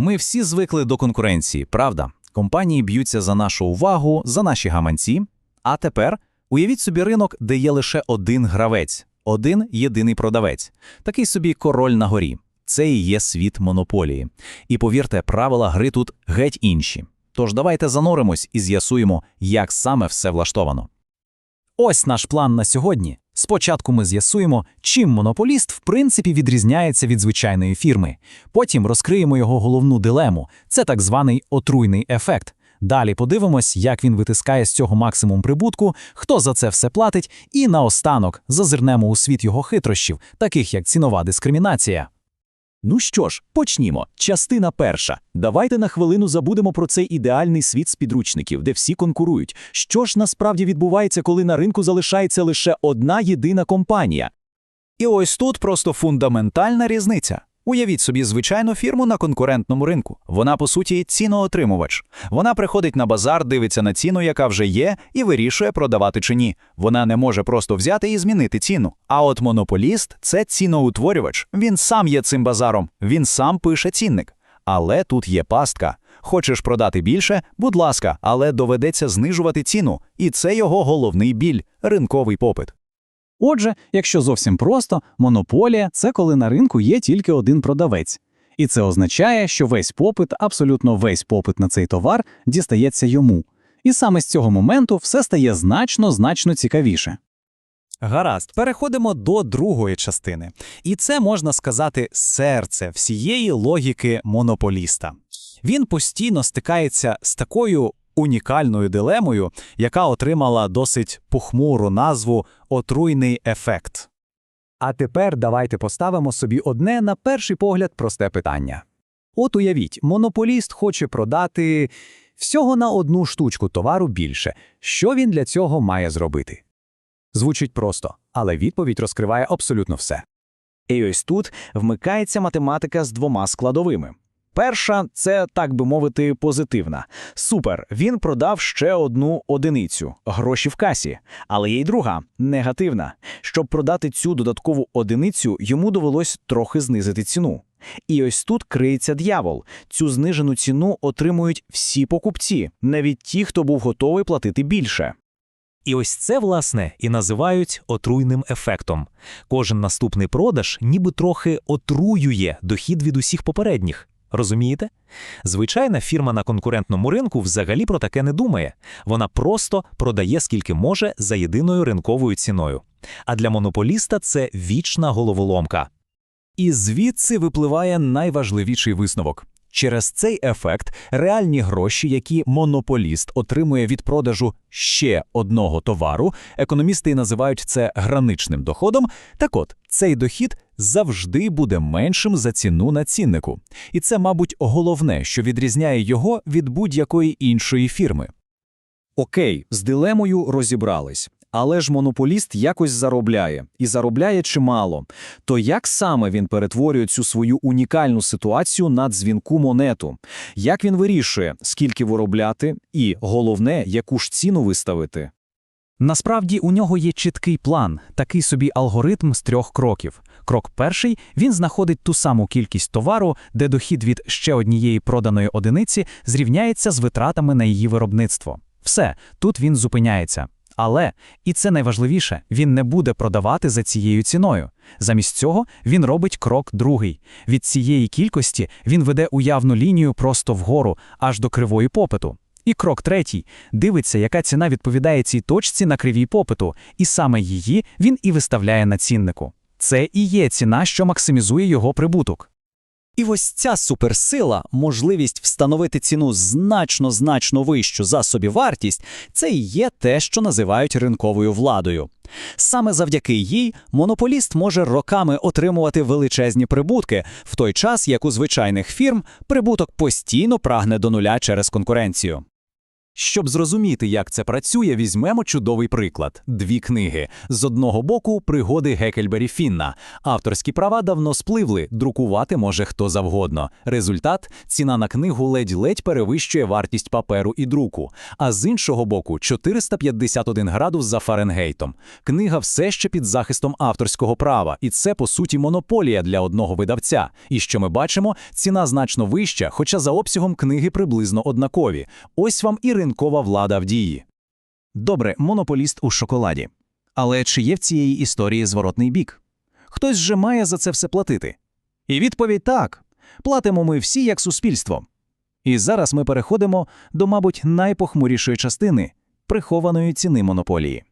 Ми всі звикли до конкуренції, правда? Компанії б'ються за нашу увагу, за наші гаманці. А тепер уявіть собі ринок, де є лише один гравець, один єдиний продавець, такий собі король на горі. Це і є світ монополії. І повірте, правила гри тут геть інші. Тож давайте зануримось і з'ясуємо, як саме все влаштовано. Ось наш план на сьогодні. Спочатку ми з'ясуємо, чим монополіст в принципі відрізняється від звичайної фірми. Потім розкриємо його головну дилему це так званий отруйний ефект. Далі подивимось, як він витискає з цього максимум прибутку, хто за це все платить, і наостанок зазирнемо у світ його хитрощів, таких як цінова дискримінація. Ну що ж, почнімо. Частина перша. Давайте на хвилину забудемо про цей ідеальний світ з підручників, де всі конкурують. Що ж насправді відбувається, коли на ринку залишається лише одна єдина компанія? І ось тут просто фундаментальна різниця. Уявіть собі звичайну фірму на конкурентному ринку. Вона, по суті, ціноотримувач. Вона приходить на базар, дивиться на ціну, яка вже є, і вирішує, продавати чи ні. Вона не може просто взяти і змінити ціну. А от монополіст це ціноутворювач. Він сам є цим базаром, він сам пише цінник. Але тут є пастка. Хочеш продати більше? Будь ласка, але доведеться знижувати ціну. І це його головний біль ринковий попит. Отже, якщо зовсім просто, монополія це коли на ринку є тільки один продавець. І це означає, що весь попит, абсолютно весь попит на цей товар дістається йому. І саме з цього моменту все стає значно значно цікавіше. Гаразд, переходимо до другої частини. І це можна сказати серце всієї логіки монополіста. Він постійно стикається з такою унікальною дилемою, яка отримала досить похмуру назву отруйний ефект. А тепер давайте поставимо собі одне на перший погляд просте питання. От уявіть, монополіст хоче продати всього на одну штучку товару більше. Що він для цього має зробити? Звучить просто, але відповідь розкриває абсолютно все. І ось тут вмикається математика з двома складовими. Перша це, так би мовити, позитивна. Супер, він продав ще одну одиницю гроші в касі. Але є й друга негативна. Щоб продати цю додаткову одиницю, йому довелось трохи знизити ціну. І ось тут криється д'явол. Цю знижену ціну отримують всі покупці, навіть ті, хто був готовий платити більше. І ось це, власне, і називають отруйним ефектом. Кожен наступний продаж ніби трохи отруює дохід від усіх попередніх. Розумієте? Звичайна фірма на конкурентному ринку взагалі про таке не думає. Вона просто продає скільки може за єдиною ринковою ціною. А для монополіста це вічна головоломка. І звідси випливає найважливіший висновок. Через цей ефект реальні гроші, які монополіст отримує від продажу ще одного товару, економісти називають це граничним доходом. Так от, цей дохід завжди буде меншим за ціну на ціннику. І це, мабуть, головне, що відрізняє його від будь-якої іншої фірми. Окей, з дилемою розібрались. Але ж монополіст якось заробляє, і заробляє чимало. То як саме він перетворює цю свою унікальну ситуацію на дзвінку монету? Як він вирішує, скільки виробляти, і головне, яку ж ціну виставити? Насправді у нього є чіткий план, такий собі алгоритм з трьох кроків. Крок перший він знаходить ту саму кількість товару, де дохід від ще однієї проданої одиниці зрівняється з витратами на її виробництво. Все, тут він зупиняється. Але, і це найважливіше, він не буде продавати за цією ціною. Замість цього він робить крок другий. Від цієї кількості він веде уявну лінію просто вгору, аж до кривої попиту. І крок третій дивиться, яка ціна відповідає цій точці на кривій попиту, і саме її він і виставляє на ціннику. Це і є ціна, що максимізує його прибуток. І ось ця суперсила, можливість встановити ціну значно значно вищу за собівартість, це і є те, що називають ринковою владою. Саме завдяки їй монополіст може роками отримувати величезні прибутки, в той час як у звичайних фірм прибуток постійно прагне до нуля через конкуренцію. Щоб зрозуміти, як це працює, візьмемо чудовий приклад: дві книги. З одного боку пригоди Гекельбері Фінна. Авторські права давно спливли, друкувати може хто завгодно. Результат ціна на книгу ледь-ледь перевищує вартість паперу і друку. А з іншого боку, 451 градус за Фаренгейтом. Книга все ще під захистом авторського права, і це по суті монополія для одного видавця. І що ми бачимо, ціна значно вища, хоча за обсягом книги приблизно однакові. Ось вам і ринкова влада в дії. Добре, монополіст у шоколаді. Але чи є в цієї історії зворотний бік? Хтось же має за це все платити. І відповідь так. Платимо ми всі як суспільство. І зараз ми переходимо до, мабуть, найпохмурішої частини прихованої ціни монополії.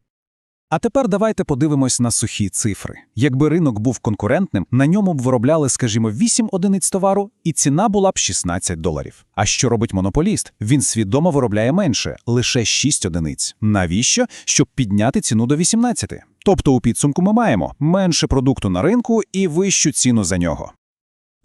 А тепер давайте подивимось на сухі цифри. Якби ринок був конкурентним, на ньому б виробляли, скажімо, 8 одиниць товару, і ціна була б 16 доларів. А що робить монополіст? Він свідомо виробляє менше, лише 6 одиниць. Навіщо? Щоб підняти ціну до 18. Тобто у підсумку ми маємо менше продукту на ринку і вищу ціну за нього.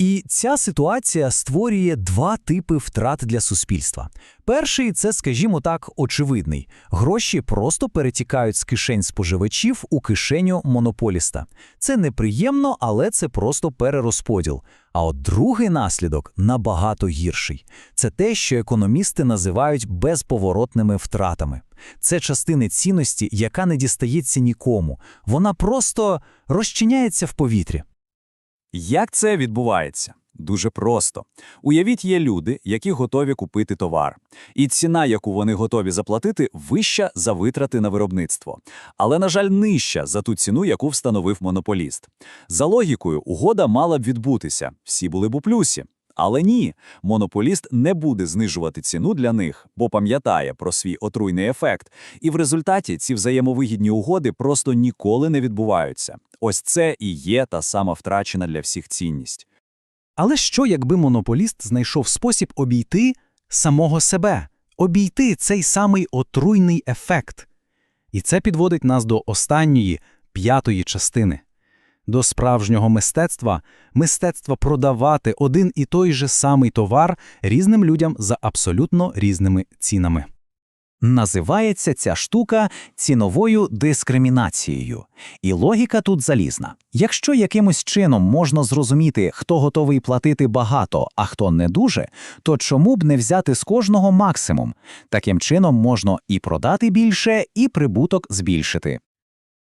І ця ситуація створює два типи втрат для суспільства. Перший це, скажімо так, очевидний. Гроші просто перетікають з кишень споживачів у кишеню монополіста. Це неприємно, але це просто перерозподіл. А от другий наслідок набагато гірший. Це те, що економісти називають безповоротними втратами. Це частини цінності, яка не дістається нікому. Вона просто розчиняється в повітрі. Як це відбувається? Дуже просто. Уявіть, є люди, які готові купити товар, і ціна, яку вони готові заплатити, вища за витрати на виробництво, але, на жаль, нижча за ту ціну, яку встановив монополіст. За логікою, угода мала б відбутися, всі були б у плюсі. Але ні, монополіст не буде знижувати ціну для них, бо пам'ятає про свій отруйний ефект, і в результаті ці взаємовигідні угоди просто ніколи не відбуваються. Ось це і є та сама втрачена для всіх цінність. Але що, якби монополіст знайшов спосіб обійти самого себе, обійти цей самий отруйний ефект? І це підводить нас до останньої, п'ятої частини. До справжнього мистецтва, мистецтва продавати один і той же самий товар різним людям за абсолютно різними цінами. Називається ця штука ціновою дискримінацією. І логіка тут залізна. Якщо якимось чином можна зрозуміти, хто готовий платити багато, а хто не дуже, то чому б не взяти з кожного максимум? Таким чином можна і продати більше, і прибуток збільшити.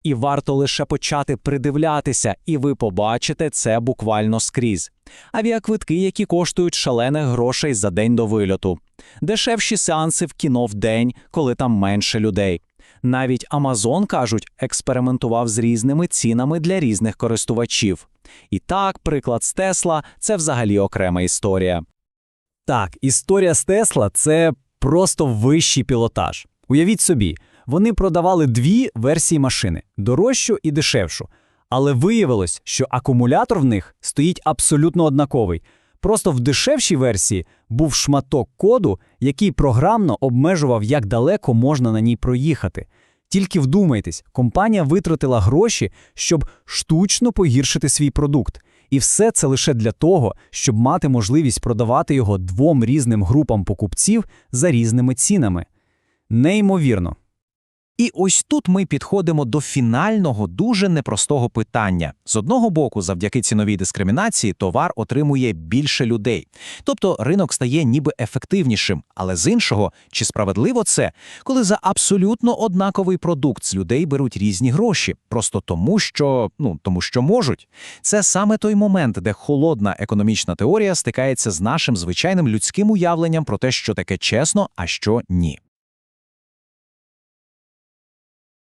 І варто лише почати придивлятися, і ви побачите це буквально скрізь. Авіаквитки, які коштують шалених грошей за день до вильоту, дешевші сеанси в кіно в день, коли там менше людей. Навіть Amazon, кажуть, експериментував з різними цінами для різних користувачів. І так, приклад з Тесла – це взагалі окрема історія. Так, історія з Тесла це просто вищий пілотаж. Уявіть собі, вони продавали дві версії машини дорожчу і дешевшу. Але виявилось, що акумулятор в них стоїть абсолютно однаковий. Просто в дешевшій версії був шматок коду, який програмно обмежував, як далеко можна на ній проїхати. Тільки вдумайтесь, компанія витратила гроші, щоб штучно погіршити свій продукт. І все це лише для того, щоб мати можливість продавати його двом різним групам покупців за різними цінами. Неймовірно. І ось тут ми підходимо до фінального, дуже непростого питання. З одного боку, завдяки ціновій дискримінації, товар отримує більше людей. Тобто ринок стає ніби ефективнішим. Але з іншого, чи справедливо це, коли за абсолютно однаковий продукт з людей беруть різні гроші, просто тому, що ну тому, що можуть. Це саме той момент, де холодна економічна теорія стикається з нашим звичайним людським уявленням про те, що таке чесно, а що ні.